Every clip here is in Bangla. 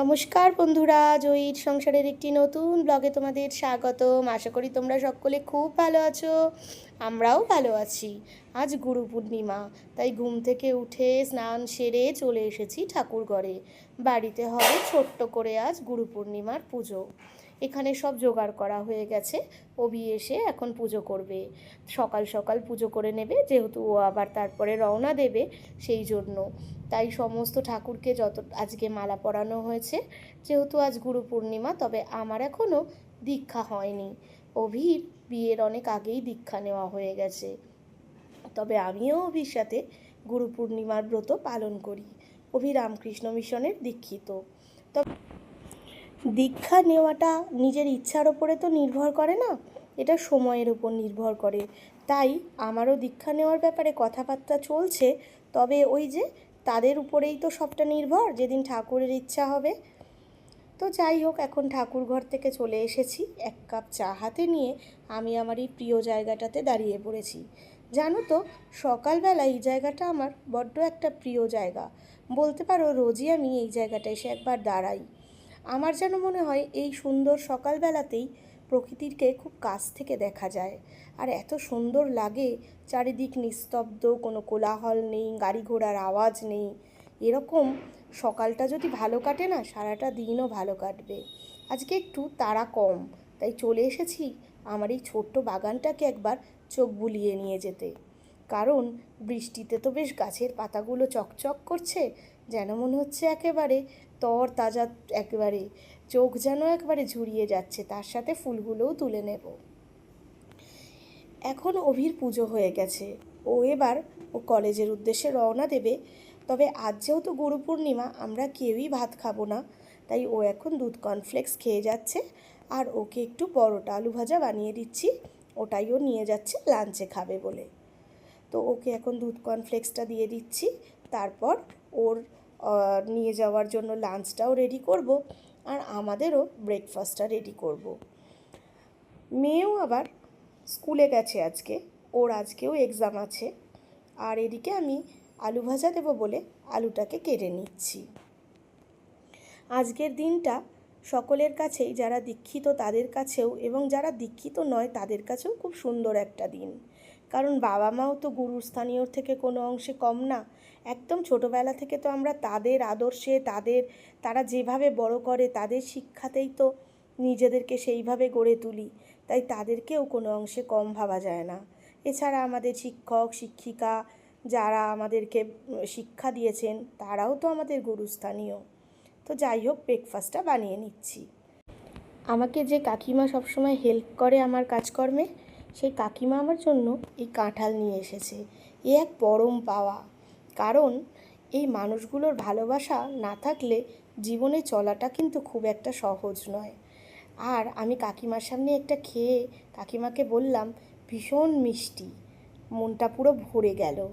নমস্কার বন্ধুরা, জয়ীর সংসারের একটি নতুন ব্লগে তোমাদের স্বাগতম। আশা করি তোমরা সকলে খুব ভালো আছো, আমরাও ভালো আছি। আজ গুরু পূর্ণিমা, তাই ঘুম থেকে উঠে স্নান সেরে চলে এসেছি ঠাকুর ঘরে। বাড়িতে হয় ছোট্ট করে আজ গুরু পূর্ণিমার পুজো। এখানে সব জোগাড় করা হয়ে গেছে। অভি এসে এখন পুজো করবে। সকাল সকাল পুজো করে নেবে, যেহেতু ও আবার তারপরে রওনা দেবে সেই জন্য। তাই সমস্ত ঠাকুরকে যত আজকে মালা পরানো হয়েছে, যেহেতু আজ গুরু পূর্ণিমা, তবে আমার এখনও দীক্ষা হয়নি। অভির বিয়ের অনেক আগেই দীক্ষা নেওয়া হয়ে গেছে। তবে আমিও অভির সাথে গুরু পূর্ণিমার ব্রত পালন করি। অভি রামকৃষ্ণ মিশনের দীক্ষিত। তবে দীক্ষা নেওয়াটা নিজের ইচ্ছার ওপরে তো নির্ভর করে না, এটা সময়ের উপর নির্ভর করে। তাই আমারও দীক্ষা নেওয়ার ব্যাপারে কথাবার্তা চলছে, তবে ওই যে তাদের উপরেই তো সবটা নির্ভর, যেদিন ঠাকুরের ইচ্ছা হবে। তো যাই হোক, এখন ঠাকুর ঘর থেকে চলে এসেছি, এক কাপ চা হাতে নিয়ে আমি আমার এই প্রিয় জায়গাটাতে দাঁড়িয়ে পড়েছি। জানো তো, সকালবেলা এই জায়গাটা আমার বড্ড একটা প্রিয় জায়গা। বলতে পারো, রোজই আমি এই জায়গাটা এসে একবার দাঁড়াই। আমার যেন মনে হয় এই সুন্দর সকালবেলাতেই প্রকৃতিরকে খুব কাছ থেকে দেখা যায়। আর এত সুন্দর লাগে, চারিদিক নিস্তব্ধ, কোনো কোলাহল নেই, গাড়ি ঘোড়ার আওয়াজ নেই। এরকম সকালটা যদি ভালো কাটে না, সারাটা দিনও ভালো কাটবে। আজকে একটু তাড়া কম, তাই চলে এসেছি আমার এই ছোট্ট বাগানটাকে একবার চোখ বুলিয়ে নিয়ে যেতে। কারণ বৃষ্টিতে তো বেশ গাছের পাতাগুলো চকচক করছে, যেন মনে হচ্ছে একেবারে তর তাজা একেবারে, চোখ যেন একবারে ঝুরিয়ে যাচ্ছে, তার সাথে ফুলগুলোও তুলে নেব। এখন অভির পুজো হয়ে গেছে। ও এবার ও কলেজের উদ্দেশ্যে রওনা দেবে। তবে আজ যেহেতু গুরু পূর্ণিমা, আমরা কেউই ভাত খাব না। তাই ও এখন দুধ কর্নফ্লেক্স খেয়ে যাচ্ছে। আর ওকে একটু পরোটা, আলু ভাজা বানিয়ে দিচ্ছি। ওটাই ও নিয়ে যাচ্ছে লাঞ্চে খাবে বলে। তো ওকে এখন দুধ কর্নফ্লেক্সটা দিয়ে দিচ্ছি। তারপর ওর নিয়ে যাওয়ার জন্য লাঞ্চটাও রেডি করব আর আমাদেরও ব্রেকফাস্টটা রেডি করব। মেয়েও আবার স্কুলে গেছে আজকে, ওর আজকেও এক্সাম আছে। আর এদিকে আমি আলু ভাজা দেবো বলে আলুটাকে কেটে নিচ্ছি। আজকের দিনটা সকলের কাছেই, যারা দীক্ষিত তাদের কাছেও এবং যারা দীক্ষিত নয় তাদের কাছেও খুব সুন্দর একটা দিন। কারণ বাবা মাও তো গুরুস্থানীয়র থেকে কোনো অংশে কম না একদম ছোটোবেলা থেকে তো আমরা তাদের আদর্শে, তাদের, তারা যেভাবে বড় করে, তাদের শিক্ষাতেই তো নিজেদেরকে সেইভাবে গড়ে তুলি। তাই তাদেরকেও কোনো অংশে কম ভাবা যায় না। এছাড়া আমাদের শিক্ষক, শিক্ষিকা যারা আমাদেরকে শিক্ষা দিয়েছেন, তারাও তো আমাদের গুরুস্থানীয়। তো যাই হোক ব্রেকফাস্টটা বানিয়ে নিচ্ছি। আমাকে যে কাকিমা সবসময় হেল্প করে আমার কাজকর্মে, সেই কাকিমা আমার জন্য এই কাঁঠাল নিয়ে এসেছে। এ এক পরম পাওয়া। কারণ এই মানুষগুলোর ভালোবাসা না থাকলে জীবনে চলাটা কিন্তু খুব একটা সহজ নয়। আর আমি কাকিমার সামনে একটা খেয়ে কাকিমাকে বললাম, ভীষণ মিষ্টি, মনটা পুরো ভরে গেল।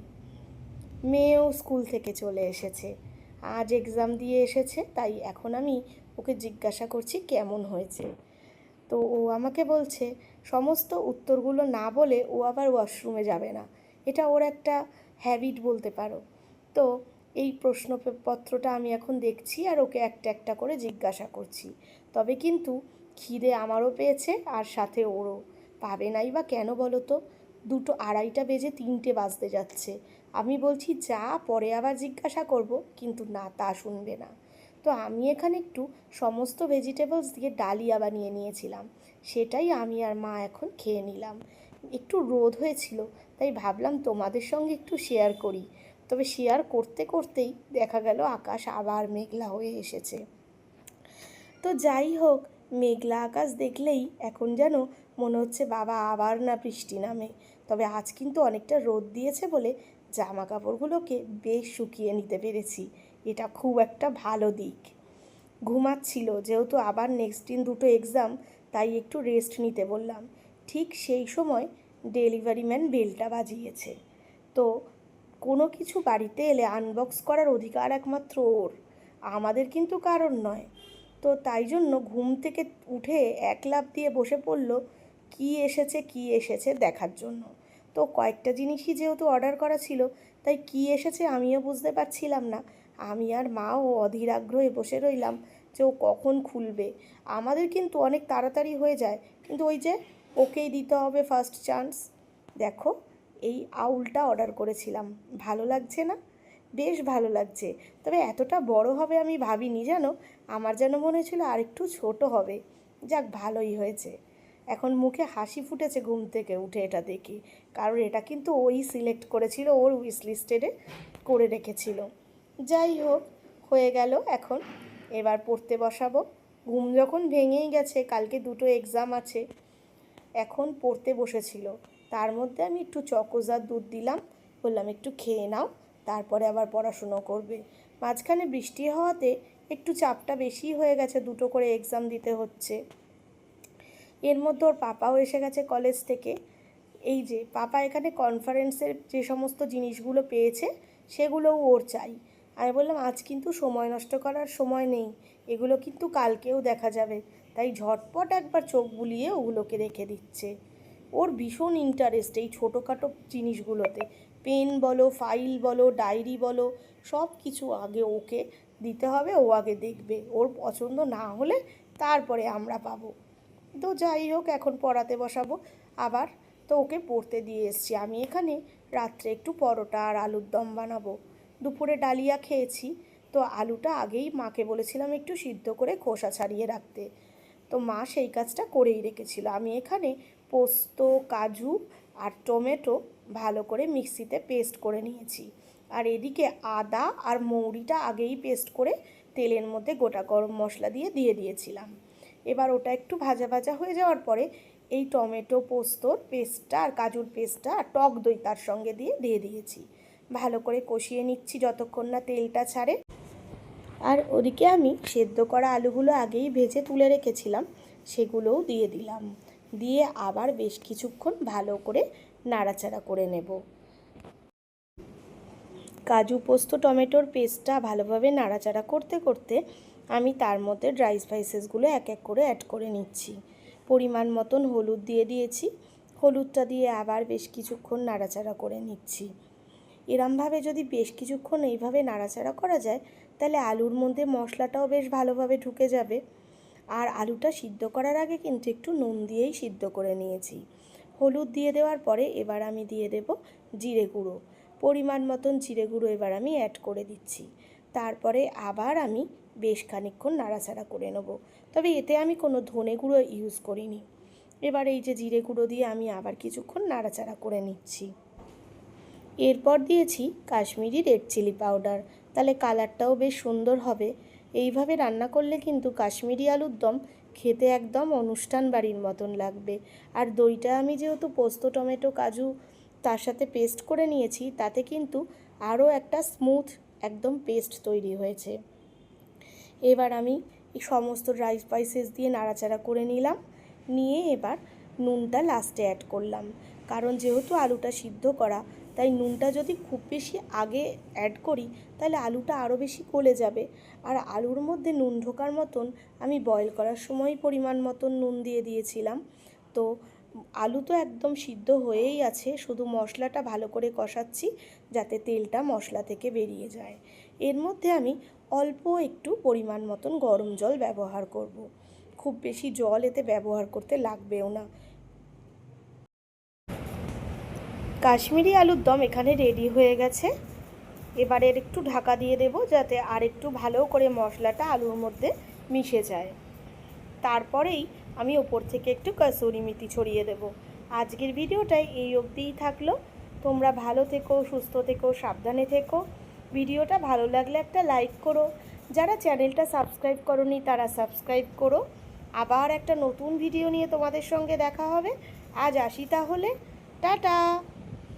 মেয়েও স্কুল থেকে চলে এসেছে। আজ এক্সাম দিয়ে এসেছে, তাই এখন আমি ওকে জিজ্ঞাসা করছি কেমন হয়েছে? তো ও আমাকে বলছে, সমস্ত উত্তরগুলো না বলে ও আবার ওয়াশরুমে যাবে না। এটা ওর একটা হ্যাবিট বলতে পারো। তো এই প্রশ্নপত্রটা আমি এখন দেখছি আর ওকে একটা একটা করে জিজ্ঞাসা করছি। তবে কিন্তু খিদে আমারও পেয়েছে আর সাথে ওরও। পাবে নাই বা কেন বলো তো? দুটো আড়াইটা বেজে তিনটে বাজতে যাচ্ছে। আমি বলছি, যা, পরে আবার জিজ্ঞাসা করব। কিন্তু না, তা শুনবে না। তো আমি এখানে একটু সমস্ত ভেজিটেবলস দিয়ে ডালিয়া বানিয়ে নিয়েছিলাম। সেটাই আমি আর মা এখন খেয়ে নিলাম। একটু রোদ হয়েছিল, তাই ভাবলাম তোমাদের সঙ্গে একটু শেয়ার করি। তবে শেয়ার করতে করতেই দেখা গেল আকাশ আবার মেঘলা হয়ে এসেছে। তো যাই হোক, মেঘলা আকাশ দেখলেই এখন যেন মনে হচ্ছে বাবা আবার না বৃষ্টি নামে। তবে আজ কিন্তু অনেকটা রোদ দিয়েছে বলে জামা কাপড়গুলোকে বেশ শুকিয়ে নিতে পেরেছি। এটা খুব একটা ভালো দিক। ঘুমাচ্ছিল, যেহেতু আবার নেক্সট দিন দুটো এক্সাম তাই একটু রেস্ট নিতে বললাম। ঠিক সেই সময় ডেলিভারি ম্যান বেলটা বাজিয়েছে। তো কোনো কিছু বাড়িতে এলে আনবক্স করার অধিকার একমাত্র ওর। আমাদের কিন্তু কারণ নয়। তো তাই জন্য ঘুম থেকে উঠে এক লাফ দিয়ে বসে পড়ল, কি এসেছে কি এসেছে দেখার জন্য? তো কয়েকটা জিনিসই যেহেতু অর্ডার করা ছিল, তাই কি এসেছে আমিও বুঝতে পারছিলাম না। আমি আর মা ও অধীর আগ্রহে বসে রইলাম যে ও কখন খুলবে। আমাদের কিন্তু অনেক তাড়াতাড়ি হয়ে যায়। কিন্তু ওই যে ওকেই দিতে হবে ফার্স্ট চান্স দেখো, এই আউলটা অর্ডার করেছিলাম। ভালো লাগছে না? বেশ ভালো লাগছে। তবে এতটা বড় হবে আমি ভাবিনি, জানো? আমার যেন মনে হয়েছিল আরেকটু ছোট হবে। যাক, ভালোই হয়েছে। এখন মুখে হাসি ফুটেছে ঘুম থেকে উঠে এটা দেখি। কারণ এটা কিন্তু ওই সিলেক্ট করেছিল, ওর উইশ লিস্টেডে করে রেখেছিল। যাই হোক, হয়ে গেল এখন। এবার পড়তে বসাবো। ঘুম যখন ভেঙেই গেছে, কালকে দুটো এক্সাম আছে। এখন পড়তে বসেছিল। তার মধ্যে আমি একটু চকোজার দুধ দিলাম, বললাম, একটু খেয়ে নাও, তারপরে আবার পড়াশুনো করবে। মাঝখানে বৃষ্টি হওয়াতে একটু চাপটা বেশি হয়ে গেছে, দুটো করে এক্সাম দিতে হচ্ছে। এর মধ্যে ওর পাপাও এসে গেছে কলেজ থেকে। এই যে, পাপা এখানে কনফারেন্সের যে সমস্ত জিনিসগুলো পেয়েছে, সেগুলোও ওর চাই। আমি বললাম, আজ কিন্তু সময় নষ্ট করার সময় নেই, এগুলো কিন্তু কালকেও দেখা যাবে। তাই ঝটপট একবার চোখ বুলিয়ে ওগুলোকে রেখে দিচ্ছে। ওর ভীষণ ইন্টারেস্ট এই ছোটোখাটো জিনিসগুলোতে। পেন বলো ফাইল বলো ডায়েরি বলো সব কিছু আগে ওকে দিতে হবে, ও আগে দেখবে। ওর পছন্দ না হলে তারপরে আমরা পাবো। তো যাই হোক, এখন পড়াতে বসাবো। আবার তো ওকে পড়তে দিয়ে এসছি। আমি এখানে রাত্রে একটু পরোটা আর আলুর দম বানাবো। দুপুরে ডালিয়া খেয়েছি। তো আলুটা আগেই মাকে বলেছিলাম একটু সিদ্ধ করে খোসা ছাড়িয়ে রাখতে। তো মা সেই কাজটা করেই রেখেছিল। আমি এখানে পোস্ত, কাজু আর টমেটো ভালো করে মিক্সিতে পেস্ট করে নিয়েছি। আর এদিকে আদা আর মৌরিটা আগেই পেস্ট করে তেলের মধ্যে গোটা গরম মশলা দিয়ে দিয়ে দিয়েছিলাম। এবার ওটা একটু ভাজা ভাজা হয়ে যাওয়ার পরে এই টমেটো পোস্তর পেস্টটা আর কাজুর পেস্টটা আর টক দই তার সঙ্গে দিয়ে দিয়ে দিয়েছি। ভালো করে কষিয়ে নিচ্ছি যতক্ষণ না তেলটা ছাড়ে। আর ওদিকে আমি সেদ্ধ করা আলুগুলো আগেই ভেজে তুলে রেখেছিলাম, সেগুলোও দিয়ে দিলাম। দিয়ে আবার বেশ কিছুক্ষণ ভালো করে নাড়াচাড়া করে নেব। কাজু পোস্ত, টমেটোর পেস্টটা ভালোভাবে নাড়াচাড়া করতে করতে আমি তার মধ্যে ড্রাই স্পাইসেসগুলো এক এক করে অ্যাড করে নিচ্ছি। পরিমাণ মতন হলুদ দিয়ে দিয়েছি, হলুদটা দিয়ে আবার বেশ কিছুক্ষণ নাড়াচাড়া করে নিচ্ছি। এরমভাবে যদি বেশ কিছুক্ষণ এইভাবে নাড়াচাড়া করা যায় তাহলে আলুর মধ্যে মশলাটাও বেশ ভালোভাবে ঢুকে যাবে। আর আলুটা সিদ্ধ করার আগে কিন্তু একটু নুন দিয়েই সিদ্ধ করে নিয়েছি। হলুদ দিয়ে দেওয়ার পরে এবার আমি দিয়ে দেব জিরে গুঁড়ো। পরিমাণ মতন জিরে গুঁড়ো এবার আমি অ্যাড করে দিচ্ছি। তারপরে আবার আমি বেশ খানিক্ষণ নাড়াচাড়া করে নেব। তবে এতে আমি কোনো ধনে গুঁড়ো ইউজ করিনি। এবার এই যে জিরে গুঁড়ো দিয়ে আমি আবার কিছুক্ষণ নাড়াচাড়া করে নিচ্ছি। এরপর দিয়েছি কাশ্মীরি রেড চিলি পাউডার তাহলে কালারটাও বেশ সুন্দর হবে। এইভাবে রান্না করলে কিন্তু কাশ্মীরি আলুর দম খেতে একদম অনুষ্ঠান বাড়ির মতন লাগবে। আর দইটা আমি যেহেতু পোস্ত, টমেটো, কাজু তার সাথে পেস্ট করে নিয়েছি, তাতে কিন্তু আরও একটা স্মুথ একদম পেস্ট তৈরি হয়েছে। এবার আমি সমস্ত ড্রাই স্পাইসেস দিয়ে নাড়াচাড়া করে নিলাম। নিয়ে এবার নুনটা লাস্টে অ্যাড করলাম। কারণ যেহেতু আলুটা সিদ্ধ করা তাই নুনটা যদি খুব বেশি আগে অ্যাড করি, তাহলে আলুটা আরও বেশি গলে যাবে। আর আলুর মধ্যে নুন ঢোকার মতন আমি বয়েল করার সময় পরিমাণ মতন নুন দিয়ে দিয়েছিলাম। তো আলু তো একদম সিদ্ধ হয়েই আছে, শুধু মশলাটা ভালো করে কষাচ্ছি যাতে তেলটা মশলা থেকে বেরিয়ে যায়। এর মধ্যে আমি অল্প একটু পরিমাণ মতন গরম জল ব্যবহার করব। খুব বেশি জল এতে ব্যবহার করতে লাগবেও না। কাশ্মীরি আলুর দম এখানে রেডি হয়ে গেছে। এবারে একটু ঢাকা দিয়ে দেব যাতে আর একটু ভালো করে মশলাটা আলুর মধ্যে মিশে যায়। তারপরেই আমি ওপর থেকে একটু কাসুরি মেথি ছড়িয়ে দেব। আজকের ভিডিওটাই এই অবধিই থাকল। তোমরা ভালো থেকো, সুস্থ থেকো, সাবধানে থেকো। ভিডিওটা ভালো লাগলে একটা লাইক করো। যারা চ্যানেলটা সাবস্ক্রাইব করনি তারা সাবস্ক্রাইব করো। আবার একটা নতুন ভিডিও নিয়ে তোমাদের সঙ্গে দেখা হবে। আজ আসি তাহলে। টাটা!